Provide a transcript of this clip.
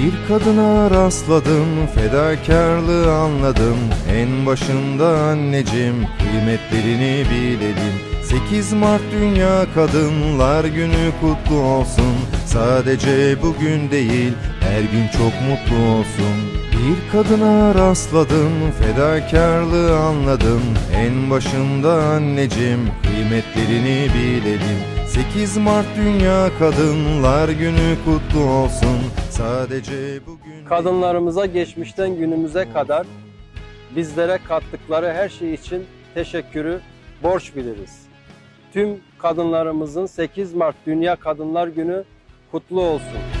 Bir kadına rastladım, fedakarlığı anladım. En başında anneciğim, kıymetlerini bilelim 8 Mart Dünya Kadınlar Günü kutlu olsun. Sadece bugün değil, her gün çok mutlu olsun. Bir kadına rastladım, fedakarlığı anladım. En başında anneciğim, kıymetlerini bilelim 8 Mart Dünya Kadınlar Günü kutlu olsun Sadece bugün Kadınlarımıza geçmişten günümüze kadar bizlere kattıkları her şey için teşekkürü borç biliriz. Tüm kadınlarımızın 8 Mart Dünya Kadınlar Günü kutlu olsun.